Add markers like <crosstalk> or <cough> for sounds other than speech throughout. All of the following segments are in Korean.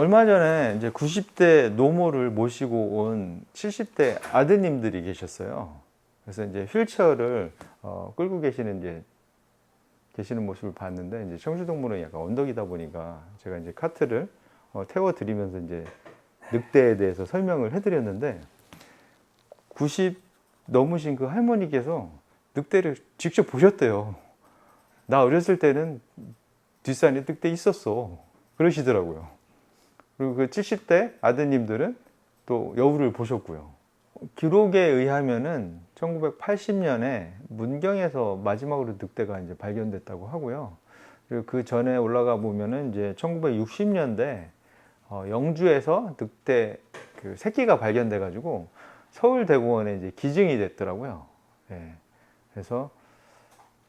얼마 전에 이제 90대 노모를 모시고 온 70대 아드님들이 계셨어요. 그래서 이제 휠체어를 어, 끌고 계시는 이제 계시는 모습을 봤는데 이제 청주동물원 약간 언덕이다 보니까 제가 이제 카트를 어, 태워 드리면서 이제 늑대에 대해서 설명을 해드렸는데 90 넘으신 그 할머니께서 늑대를 직접 보셨대요. 나 어렸을 때는 뒷산에 늑대 있었어. 그러시더라고요. 그리고 그 70대 아드님들은 또 여우를 보셨고요. 기록에 의하면은 1980년에 문경에서 마지막으로 늑대가 이제 발견됐다고 하고요. 그리고 그 전에 올라가 보면은 이제 1960년대 어, 영주에서 늑대 그 새끼가 발견돼 가지고 서울대공원에 이제 기증이 됐더라고요. 예. 그래서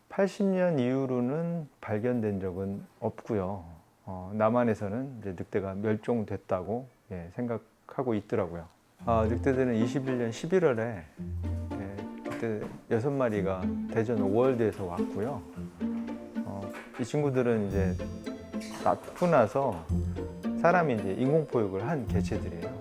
80년 이후로는 발견된 적은 없고요. 어, 남한에서는 이제 늑대가 멸종됐다고 예, 생각하고 있더라고요. 아, 늑대들은 21년 11월에 예, 그때 여섯 마리가 대전 5월드에서 왔고요. 어, 이 친구들은 이제 낳고 나서 사람이 이제 인공포육을 한 개체들이에요.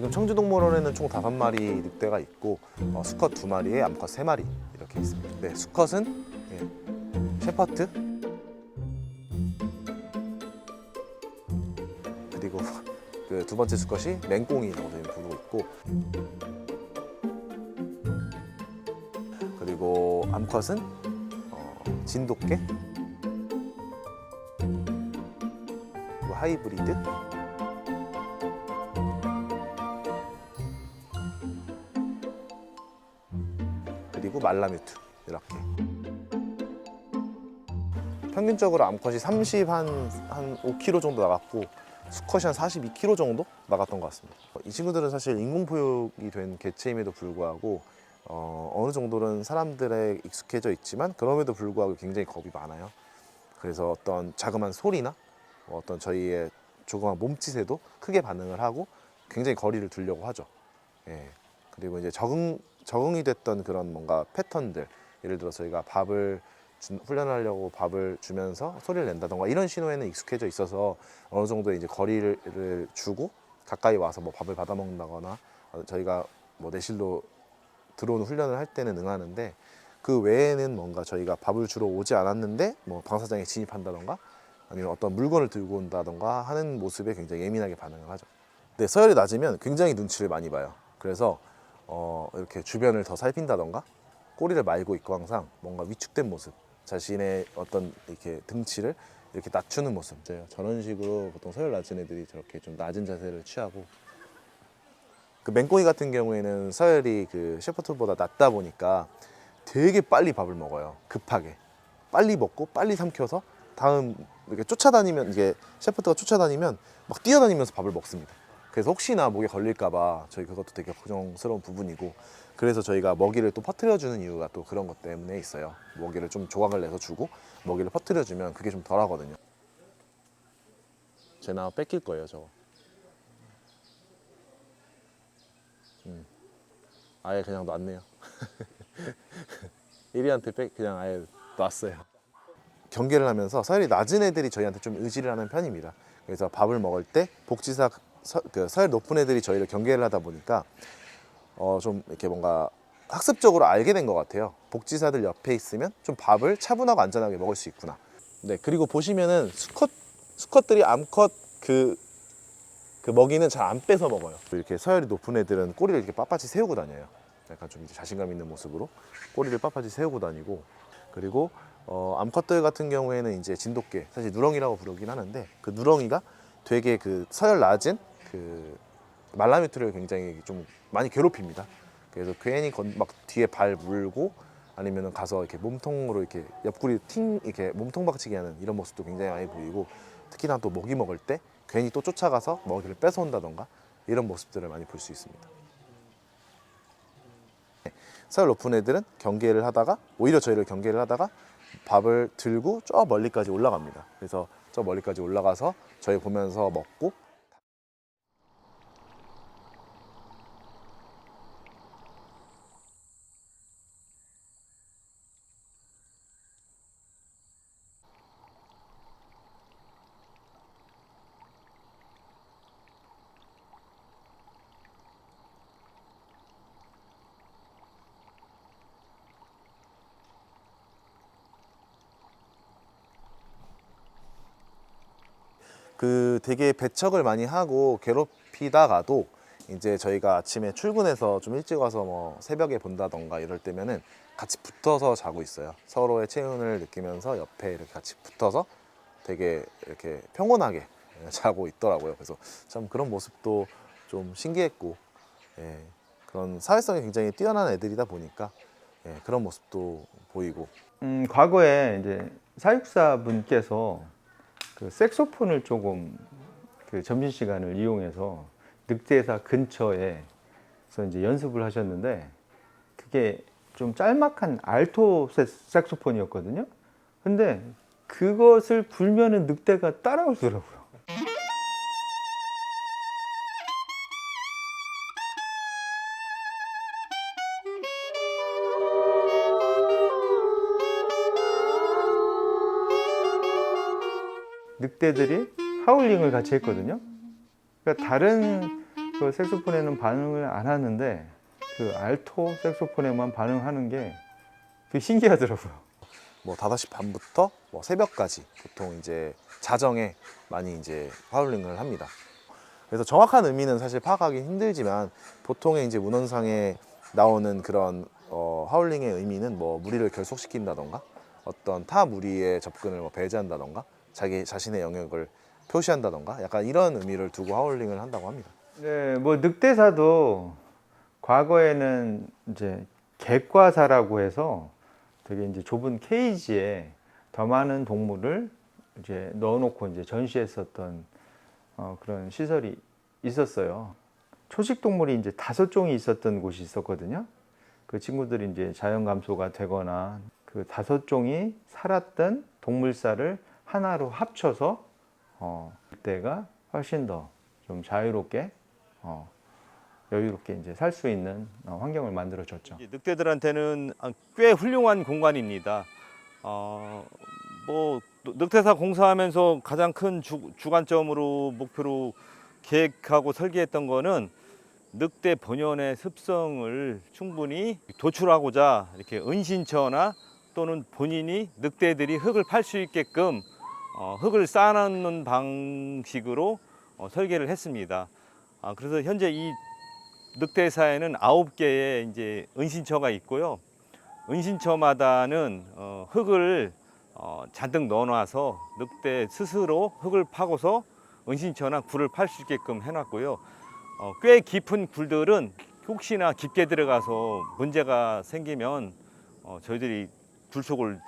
지금 청주동물원에는 총 다섯 마리 늑대가 있고 어, 수컷 두 마리에 암컷 세 마리 이렇게 있습니다. 네, 수컷은 예, 셰퍼트. 그리고 <laughs> 그 두 번째 수컷이 맹꽁이라고 저희는 부르고 있고 그리고 암컷은 어, 진돗개. 하이브리드 그리고 말라뮤트 이렇게 평균적으로 암컷이 30 한 한 5kg 정도 나갔고 수컷이 한 42kg 정도 나갔던 것 같습니다. 이 친구들은 사실 인공포육이 된 개체임에도 불구하고 어, 어느 정도는 사람들에 익숙해져 있지만 그럼에도 불구하고 굉장히 겁이 많아요. 그래서 어떤 자그마한 소리나 뭐 어떤 저희의 조그만 몸짓에도 크게 반응을 하고 굉장히 거리를 두려고 하죠. 예. 그리고 이제 적응 적응이 됐던 그런 뭔가 패턴들 예를 들어 저희가 밥을 주- 훈련하려고 밥을 주면서 소리를 낸다던가 이런 신호에는 익숙해져 있어서 어느 정도 이제 거리를 주고 가까이 와서 뭐 밥을 받아 먹는다거나 어, 저희가 뭐 내실로 들어오는 훈련을 할 때는 응하는데 그 외에는 뭔가 저희가 밥을 주러 오지 않았는데 뭐 방사장에 진입한다던가 아니면 어떤 물건을 들고 온다던가 하는 모습에 굉장히 예민하게 반응을 하죠. 네, 서열이 낮으면 굉장히 눈치를 많이 봐요. 그래서 어, 이렇게 주변을 더 살핀다던가 꼬리를 말고 있고 항상 뭔가 위축된 모습 자신의 어떤 이렇게 등치를 이렇게 낮추는 모습. 저런 식으로 보통 서열 낮은 애들이 저렇게 좀 낮은 자세를 취하고. 그 맹꽁이 같은 경우에는 서열이 그 셰퍼트보다 낮다 보니까 되게 빨리 밥을 먹어요. 급하게. 빨리 먹고 빨리 삼켜서 다음 이렇게 쫓아다니면 이게 셰퍼트가 쫓아다니면 막 뛰어다니면서 밥을 먹습니다 그래서 혹시나 목에 걸릴까봐 저희 그것도 되게 걱정스러운 부분이고 그래서 저희가 먹이를 또 퍼뜨려주는 이유가 또 그런 것 때문에 있어요. 먹이를 좀 조각을 내서 주고 먹이를 퍼뜨려주면 그게 좀 덜하거든요. 제나 뺏길 거예요, 저거. 음. 아예 그냥 놨네요. <laughs> 1위한테 뺏 그냥 아예 놨어요. 경계를 하면서 서열이 낮은 애들이 저희한테 좀 의지를 하는 편입니다. 그래서 밥을 먹을 때 복지사 서, 그 서열 높은 애들이 저희를 경계를 하다 보니까 어, 좀 이렇게 뭔가 학습적으로 알게 된 것 같아요. 복지사들 옆에 있으면 좀 밥을 차분하고 안전하게 먹을 수 있구나. 네, 그리고 보시면은 수컷 수컷들이 암컷 그, 그 먹이는 잘 안 뺏어 먹어요. 이렇게 서열이 높은 애들은 꼬리를 이렇게 빳빳이 세우고 다녀요. 약간 좀 이제 자신감 있는 모습으로 꼬리를 빳빳이 세우고 다니고 그리고 어, 암컷들 같은 경우에는 이제 진돗개 사실 누렁이라고 부르긴 하는데 그 누렁이가 되게 그 서열 낮은 그 말라뮤트를 굉장히 좀 많이 괴롭힙니다. 그래서 괜히 건- 막 뒤에 발 물고 아니면 가서 이렇게 몸통으로 이렇게 옆구리 팅 이렇게 몸통 박치기 하는 이런 모습도 굉장히 많이 보이고 특히나 또 먹이 먹을 때 괜히 또 쫓아가서 먹이를 뺏어온다던가 이런 모습들을 많이 볼 수 있습니다. 네, 서열 높은 애들은 경계를 하다가 오히려 저희를 경계를 하다가 밥을 들고 저 멀리까지 올라갑니다. 그래서 저 멀리까지 올라가서 저희 보면서 먹고 그 되게 배척을 많이 하고 괴롭히다가도 이제 저희가 아침에 출근해서 좀 일찍 와서 뭐 새벽에 본다던가 이럴 때면은 같이 붙어서 자고 있어요. 서로의 체온을 느끼면서 옆에 이렇게 같이 붙어서 되게 이렇게 평온하게 <laughs> 자고 있더라고요. 그래서 참 그런 모습도 좀 신기했고, 예, 그런 사회성이 굉장히 뛰어난 애들이다 보니까 예, 그런 모습도 보이고 음, 과거에 이제 사육사 분께서 그 색소폰을 조금 그 점심 시간을 이용해서 늑대사 근처에서 이제 연습을 하셨는데 그게 좀 짤막한 알토 색- 색소폰이었거든요. 근데 그것을 불면은 늑대가 따라오더라고요. 늑대들이 하울링을 같이 했거든요. 그러니까 다른 그 색소폰에는 반응을 안 하는데 그 알토 색소폰에만 반응하는 게 되게 신기하더라고요. 뭐 5시 반부터 뭐 새벽까지 보통 이제 자정에 많이 이제 하울링을 합니다. 그래서 정확한 의미는 사실 파악하기 힘들지만 보통의 이제 문헌상에 나오는 그런 어, 하울링의 의미는 뭐 무리를 결속시킨다던가 어떤 타 무리의 접근을 뭐 배제한다던가 자기 자신의 영역을 표시한다던가 약간 이런 의미를 두고 하울링을 한다고 합니다. 네, 뭐 늑대사도 과거에는 이제 객과사라고 해서 되게 이제 좁은 케이지에 더 많은 동물을 이제 넣어놓고 이제 전시했었던 어, 그런 시설이 있었어요. 초식 동물이 이제 다섯 종이 있었던 곳이 있었거든요. 그 친구들이 이제 자연 감소가 되거나 그 다섯 종이 살았던 동물사를 하나로 합쳐서 어, 그때가 훨씬 더 좀 자유롭게 어, 여유롭게 이제 살 수 있는 어, 환경을 만들어 줬죠. 이제 늑대들한테는 아, 꽤 훌륭한 공간입니다. 어, 뭐 늑대사 공사하면서 가장 큰 주, 주관점으로 목표로 계획하고 설계했던 거는 늑대 본연의 습성을 충분히 도출하고자 이렇게 은신처나 또는 본인이 늑대들이 흙을 팔 수 있게끔 어, 흙을 쌓아놓는 방식으로 어, 설계를 했습니다. 아, 그래서 현재 이 늑대사에는 아홉 개의 이제 은신처가 있고요. 은신처마다는 어, 흙을 어, 잔뜩 넣어놔서 늑대 스스로 흙을 파고서 은신처나 굴을 팔 수 있게끔 해놨고요. 어, 꽤 깊은 굴들은 혹시나 깊게 들어가서 문제가 생기면 어, 저희들이 굴 속을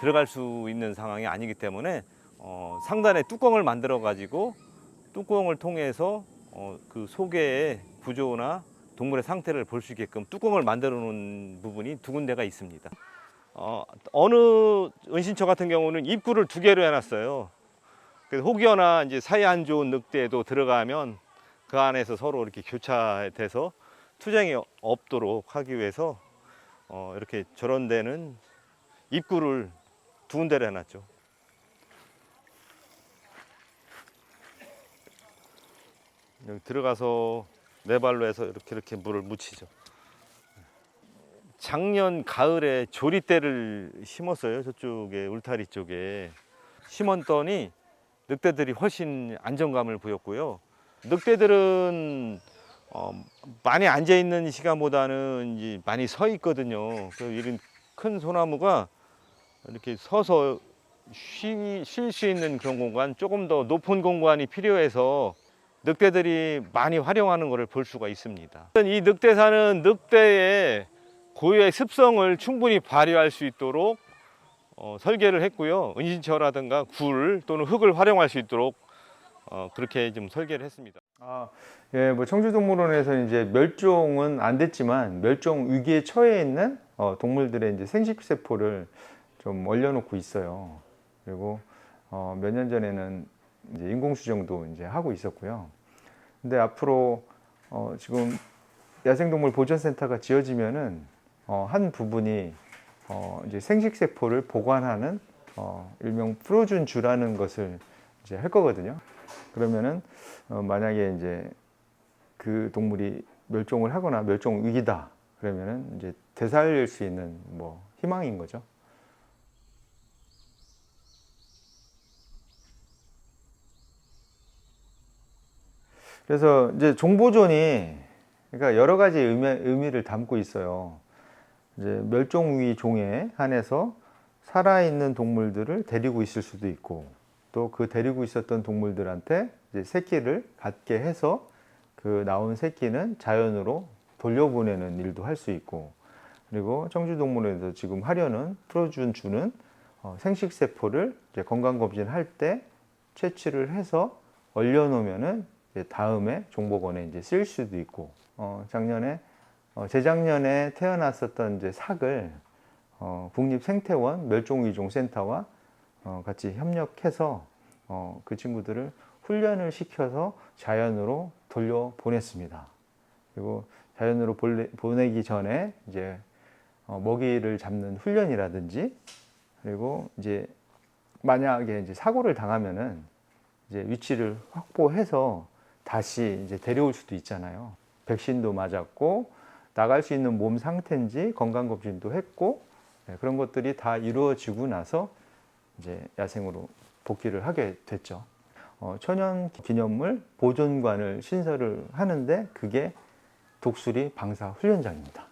들어갈 수 있는 상황이 아니기 때문에 어, 상단에 뚜껑을 만들어 가지고 뚜껑을 통해서 어, 그 속의 구조나 동물의 상태를 볼 수 있게끔 뚜껑을 만들어 놓은 부분이 두 군데가 있습니다. 어, 어느 은신처 같은 경우는 입구를 두 개로 해놨어요. 그래서 혹여나 이제 사이 안 좋은 늑대도 들어가면 그 안에서 서로 이렇게 교차돼서 투쟁이 없도록 하기 위해서 어, 이렇게 저런 데는 입구를 두 군데로 해놨죠. 여기 들어가서 네 발로 해서 이렇게 이렇게 물을 묻히죠. 작년 가을에 조리대를 심었어요. 저쪽에 울타리 쪽에 심었더니 늑대들이 훨씬 안정감을 보였고요. 늑대들은 어, 많이 앉아 있는 시간보다는 이제 많이 서 있거든요. 그래서 이런 큰 소나무가 이렇게 서서 쉴수 있는 그런 공간, 조금 더 높은 공간이 필요해서 늑대들이 많이 활용하는 것을 볼 수가 있습니다. 이 늑대사는 늑대의 고유의 습성을 충분히 발휘할 수 있도록 어, 설계를 했고요. 은신처라든가 굴 또는 흙을 활용할 수 있도록 어, 그렇게 좀 설계를 했습니다. 아, 예, 뭐 청주동물원에서 이제 멸종은 안 됐지만 멸종 위기에 처해 있는 어, 동물들의 이제 생식 세포를 좀 얼려놓고 있어요. 그리고 어, 몇 년 전에는 이제 인공 수정도 이제 하고 있었고요. 근데 앞으로 어, 지금 야생동물 보존센터가 지어지면은 어, 한 부분이 어, 이제 생식 세포를 보관하는 어, 일명 프로준 주라는 것을 이제 할 거거든요. 그러면은 어, 만약에 이제 그 동물이 멸종을 하거나 멸종 위기다 그러면은 이제 되살릴 수 있는 뭐 희망인 거죠. 그래서 이제 종보존이 그러니까 여러 가지 의미, 의미를 담고 있어요. 이제 멸종위 종에 한해서 살아있는 동물들을 데리고 있을 수도 있고 또 그 데리고 있었던 동물들한테 이제 새끼를 갖게 해서 그 나온 새끼는 자연으로 돌려보내는 일도 할 수 있고 그리고 청주동물원에서 지금 하려는 풀어준 주는 어, 생식세포를 이제 건강검진 할 때 채취를 해서 얼려놓으면은 다음에 종복원에 이제 쓸 수도 있고 어, 작년에 어, 재작년에 태어났었던 이제 삭을 어, 국립생태원 멸종위종센터와 어, 같이 협력해서 어, 그 친구들을 훈련을 시켜서 자연으로 돌려 보냈습니다. 그리고 자연으로 보내, 보내기 전에 이제 어, 먹이를 잡는 훈련이라든지 그리고 이제 만약에 이제 사고를 당하면은 이제 위치를 확보해서 다시 이제 데려올 수도 있잖아요. 백신도 맞았고 나갈 수 있는 몸 상태인지 건강 검진도 했고 네, 그런 것들이 다 이루어지고 나서 이제 야생으로 복귀를 하게 됐죠. 어, 천연 기념물 보존관을 신설을 하는데 그게 독수리 방사 훈련장입니다.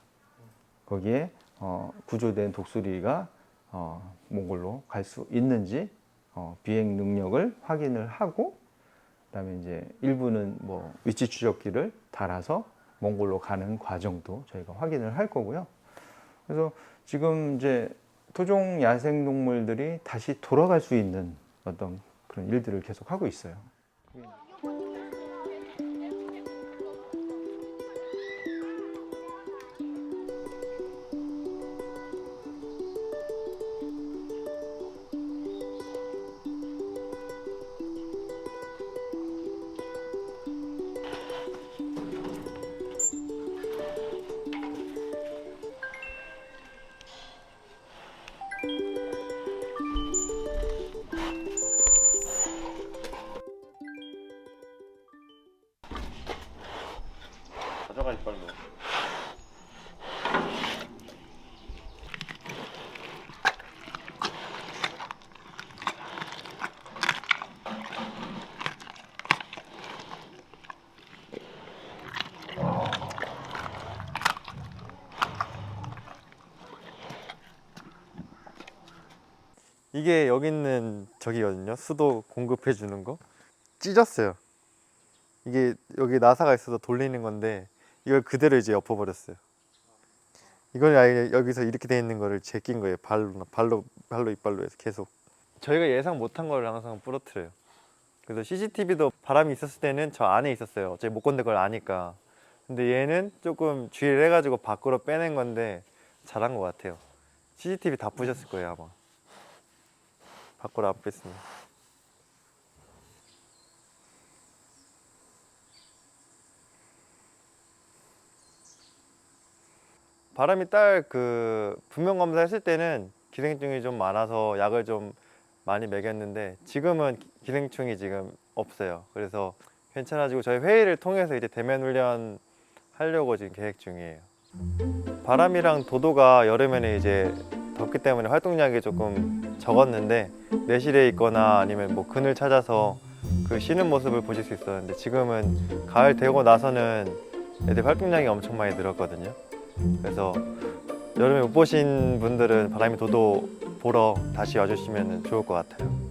거기에 어, 구조된 독수리가 어, 몽골로 갈 수 있는지 어, 비행 능력을 확인을 하고 그다음에 이제 일부는 뭐 위치 추적기를 달아서 몽골로 가는 과정도 저희가 확인을 할 거고요. 그래서 지금 이제 토종 야생 동물들이 다시 돌아갈 수 있는 어떤 그런 일들을 계속 하고 있어요. 이게 여기 있는 저기거든요. 수도 공급해 주는 거. 찢었어요. 이게 여기 나사가 있어서 돌리는 건데 이걸 그대로 이제 엎어버렸어요. 이걸 아예 여기서 이렇게 돼 있는 거를 제낀 거예요. 발로 발로 발로 이빨로 해서 계속. 저희가 예상 못한 거를 항상 부러뜨려요. 그래서 CCTV도 바람이 있었을 때는 저 안에 있었어요. 어차피 못 건들 걸 아니까. 근데 얘는 조금 주의를 해가지고 밖으로 빼낸 건데 잘한 것 같아요. CCTV 다 부셨을 거예요 아마. 밖으로 안 뺐습니다. 바람이 딸 그 분명 검사했을 때는 기생충이 좀 많아서 약을 좀 많이 먹였는데 지금은 기- 기생충이 지금 없어요. 그래서 괜찮아지고 저희 회의를 통해서 이제 대면 훈련 하려고 지금 계획 중이에요. 바람이랑 도도가 여름에는 이제 덥기 때문에 활동량이 조금 적었는데 내실에 있거나 아니면 뭐 그늘 찾아서 그 쉬는 모습을 보실 수 있었는데 지금은 가을 되고 나서는 애들 활동량이 엄청 많이 늘었거든요. 그래서 여름에 못 보신 분들은 바람이 도도 보러 다시 와주시면 좋을 것 같아요.